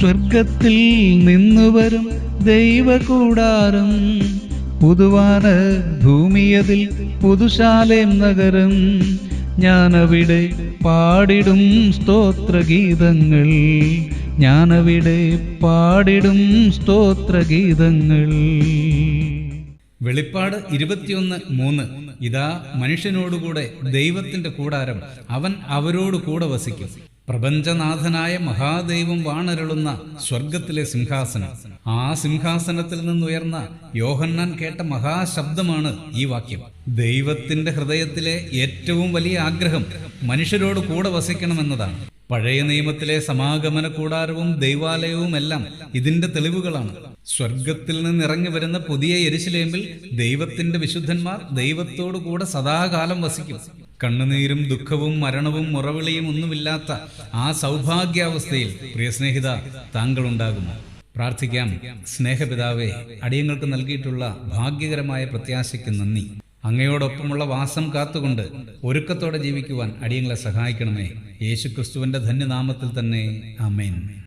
സ്വർഗത്തിൽ നിന്നു വരും ദൈവകൂടാരം. പുതുവാന ഭൂമിയതിൽ പുതുശാലേം നഗരം. ഞാനവിടെ പാടിടും സ്തോത്രഗീതങ്ങൾ. ഞാനവിടെ പാടിടും സ്തോത്രഗീതങ്ങൾ. വെളിപ്പാട് ഇരുപത്തിയൊന്ന് മൂന്ന്. ഇതാ മനുഷ്യനോടുകൂടെ ദൈവത്തിന്റെ കൂടാരം. അവൻ അവരോട് കൂടെ വസിക്കും. പ്രപഞ്ചനാഥനായ മഹാദൈവം വാണരുളുന്ന സ്വർഗത്തിലെ സിംഹാസനം. ആ സിംഹാസനത്തിൽ നിന്നുയർന്ന യോഹന്നാൻ കേട്ട മഹാശബ്ദമാണ് ഈ വാക്യം. ദൈവത്തിന്റെ ഹൃദയത്തിലെ ഏറ്റവും വലിയ ആഗ്രഹം മനുഷ്യരോട് കൂടെ വസിക്കണമെന്നതാണ്. പഴയ നിയമത്തിലെ സമാഗമന കൂടാരവും ദൈവാലയവും എല്ലാം ഇതിന്റെ തെളിവുകളാണ്. സ്വർഗത്തിൽ നിന്ന് ഇറങ്ങി വരുന്ന പുതിയ എരിശിലേമ്പിൽ ദൈവത്തിന്റെ വിശുദ്ധന്മാർ ദൈവത്തോടു കൂടെ സദാകാലം വസിക്കും. കണ്ണുനീരും ദുഃഖവും മരണവും മുറവിളിയും ഒന്നുമില്ലാത്ത ആ സൗഭാഗ്യാവസ്ഥയിൽ പ്രിയ സ്നേഹിത താങ്കളുണ്ടാകുമോ? പ്രാർത്ഥിക്കാം. സ്നേഹപിതാവേ അടിയങ്ങൾക്ക് നൽകിയിട്ടുള്ള ഭാഗ്യകരമായ പ്രത്യാശയ്ക്ക് നന്ദി. അങ്ങയോടൊപ്പമുള്ള വാസം കാത്തുകൊണ്ട് ഒരുക്കത്തോടെ ജീവിക്കുവാൻ അടിയങ്ങളെ സഹായിക്കണമേ. യേശുക്രിസ്തുവിന്റെ ധന്യനാമത്തിൽ തന്നെ. ആമേൻ.